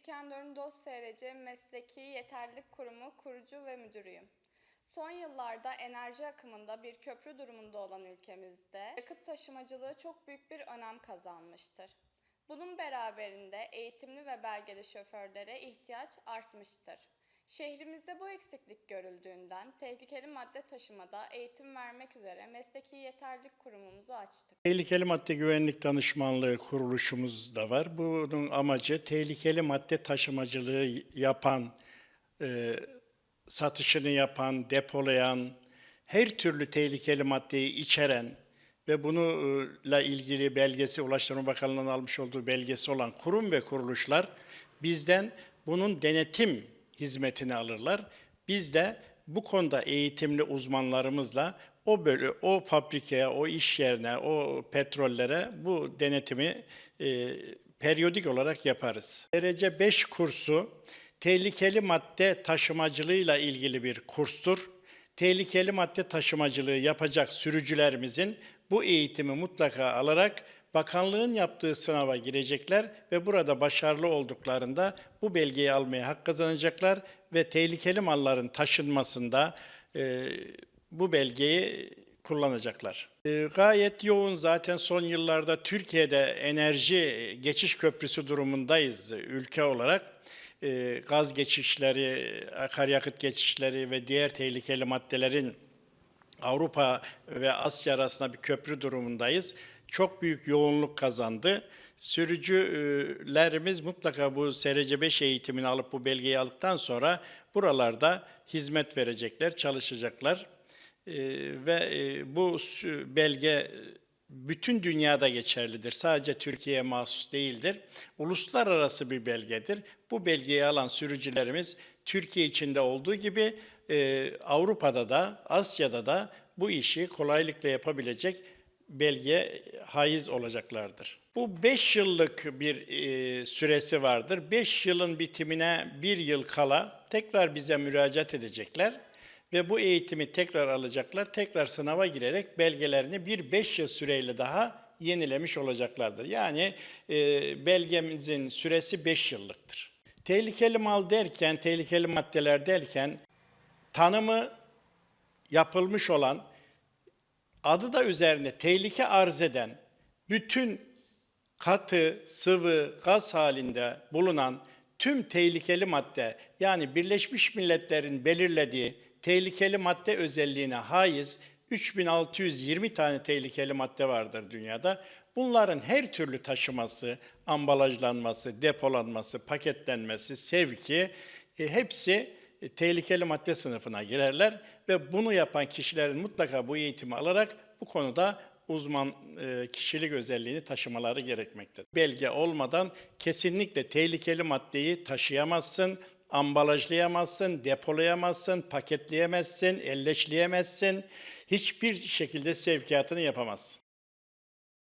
İskenderun Dost SRC Mesleki Yeterlilik Kurumu kurucu ve müdürüyüm. Son yıllarda enerji akımında bir köprü durumunda olan ülkemizde yakıt taşımacılığı çok büyük bir önem kazanmıştır. Bunun beraberinde eğitimli ve belgeli şoförlere ihtiyaç artmıştır. Şehrimizde bu eksiklik görüldüğünden tehlikeli madde taşımada eğitim vermek üzere Mesleki Yeterlilik Kurumumuzu açtık. Tehlikeli madde güvenlik danışmanlığı kuruluşumuz da var. Bunun amacı tehlikeli madde taşımacılığı yapan, e, satışını yapan, depolayan, her türlü tehlikeli maddeyi içeren ve bununla ilgili belgesi Ulaştırma Bakanlığı'nın almış olduğu belgesi olan kurum ve kuruluşlar bizden bunun denetim hizmetini alırlar. Biz de bu konuda eğitimli uzmanlarımızla o bölü, o fabrikaya, o iş yerine, o petrollere bu denetimi e, periyodik olarak yaparız. Derece 5 kursu tehlikeli madde taşımacılığıyla ilgili bir kurstur. Tehlikeli madde taşımacılığı yapacak sürücülerimizin bu eğitimi mutlaka alarak bakanlığın yaptığı sınava girecekler ve burada başarılı olduklarında bu belgeyi almaya hak kazanacaklar ve tehlikeli malların taşınmasında e, bu belgeyi kullanacaklar. E, gayet yoğun zaten son yıllarda Türkiye'de enerji geçiş köprüsü durumundayız ülke olarak. E, gaz geçişleri, akaryakıt geçişleri ve diğer tehlikeli maddelerin Avrupa ve Asya arasında bir köprü durumundayız. Çok büyük yoğunluk kazandı. Sürücülerimiz mutlaka bu SRC 5 eğitimini alıp bu belgeyi aldıktan sonra buralarda hizmet verecekler, çalışacaklar. Ee, ve e, bu belge bütün dünyada geçerlidir. Sadece Türkiye'ye mahsus değildir. Uluslararası bir belgedir. Bu belgeyi alan sürücülerimiz Türkiye içinde olduğu gibi e, Avrupa'da da Asya'da da bu işi kolaylıkla yapabilecek belge haiz olacaklardır. Bu 5 yıllık bir e, süresi vardır. 5 yılın bitimine bir yıl kala tekrar bize müracaat edecekler ve bu eğitimi tekrar alacaklar. Tekrar sınava girerek belgelerini bir 5 yıl süreyle daha yenilemiş olacaklardır. Yani e, belgemizin süresi 5 yıllıktır. Tehlikeli mal derken, tehlikeli maddeler derken tanımı yapılmış olan adı da üzerine tehlike arz eden bütün katı, sıvı, gaz halinde bulunan tüm tehlikeli madde yani Birleşmiş Milletler'in belirlediği tehlikeli madde özelliğine haiz 3620 tane tehlikeli madde vardır dünyada. Bunların her türlü taşıması, ambalajlanması, depolanması, paketlenmesi, sevki e, hepsi e, tehlikeli madde sınıfına girerler ve bunu yapan kişilerin mutlaka bu eğitimi alarak bu konuda uzman e, kişilik özelliğini taşımaları gerekmektedir. Belge olmadan kesinlikle tehlikeli maddeyi taşıyamazsın, ambalajlayamazsın, depolayamazsın, paketleyemezsin, elleşleyemezsin. Hiçbir şekilde sevkiyatını yapamazsın.